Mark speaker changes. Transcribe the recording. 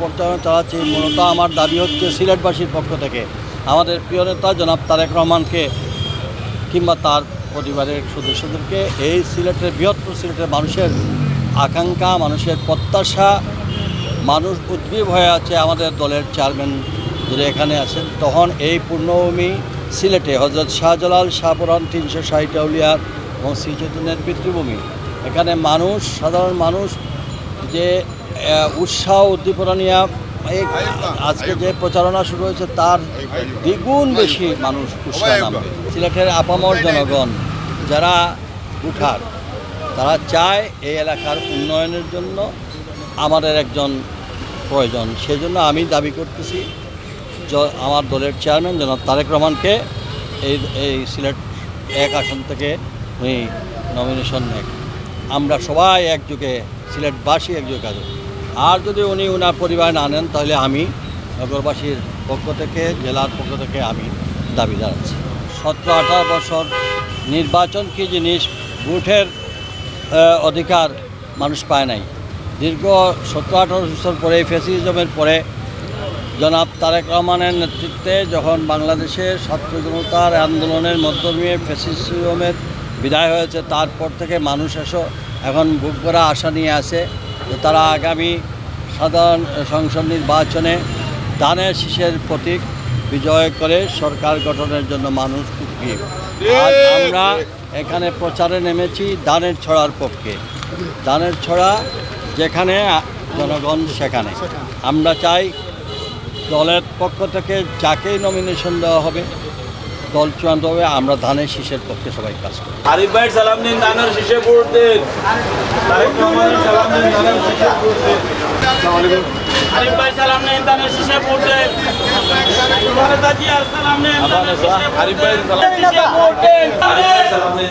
Speaker 1: প্রচারণা চালাচ্ছি। মূলত আমার দাবি হচ্ছে সিলেটবাসীর পক্ষ থেকে। আমাদের প্রিয় নেতা জনাব তারেক রহমানকে কিংবা তার পরিবারের সদস্যদেরকে এই সিলেটের, বৃহত্তর সিলেটের মানুষের আকাঙ্ক্ষা, মানুষের প্রত্যাশা, মানুষ উদ্গ্রীব হয়ে আছে আমাদের দলের চেয়ারম্যান যদি এখানে আছেন। তখন এই পূর্ণভূমি সিলেটে হজরত শাহজালাল শাহপুরান তিনশো ষাট আউলিয়ার এবং শ্রী চৈতন্যের পিতৃভূমি এখানে মানুষ, সাধারণ মানুষ যে উৎসাহ উদ্দীপনা নিয়ে এই আজকে যে প্রচারণা শুরু হয়েছে, তার দ্বিগুণ বেশি মানুষ উৎসাহ নামবে। সিলেটের আপামর জনগণ, যারা উঠার, তারা চায় এই এলাকার উন্নয়নের জন্য আমাদের একজন প্রয়োজন। সেজন্য আমি দাবি করতেছি আমার দলের চেয়ারম্যান জনাব তারেক রহমানকে এই এই সিলেট এক আসন থেকে উনি নমিনেশন নেন। আমরা সবাই একযোগে, সিলেটবাসী একযোগে কাজ আর যদি উনি ওনার পরিবার না নেন, তাহলে আমি নগরবাসীর পক্ষ থেকে, জেলার পক্ষ থেকে আমি দাবি জানাচ্ছি। সতেরো আঠারো বছর নির্বাচন কী জিনিস ভোটের অধিকার মানুষ পায় নাই? দীর্ঘ সতেরো আঠারো বছর পরে ফেসিজমের পরে জনাব তারেক রহমানের নেতৃত্বে যখন বাংলাদেশের ছাত্র জনতার আন্দোলনের মধ্য দিয়ে বিদায় হয়েছে, তারপর থেকে মানুষ এসো, এখন বুক করা আশা নিয়ে আসে যে তারা আগামী সাধারণ সংসদ নির্বাচনে দানের শীষের প্রতীক বিজয় করে সরকার গঠনের জন্য মানুষ উদ্গ্রীব। আজ আমরা এখানে প্রচারে নেমেছি দানের ছড়ার পক্ষে। দানের ছড়া যেখানে, জনগণ সেখানে। আমরা চাই দলের পক্ষ থেকে যাকেই নমিনেশন দেওয়া হবে দল চূড়ান্ত হবে আমরা ধানের শীষের পক্ষে সবাই কাজ করি
Speaker 2: আরিফ ভাই সালাম দিন ধানের শীষে ভোট দিন। তারেক রহমানের সালাম দিন ধানের শীষে ভোট দিন। আরিফ ভাই সালাম দিন ধানের শীষে ভোট দিন। খালেদা জিয়ার সালাম দিন দানের শীষে আরিফ ভাই সালাম দিন।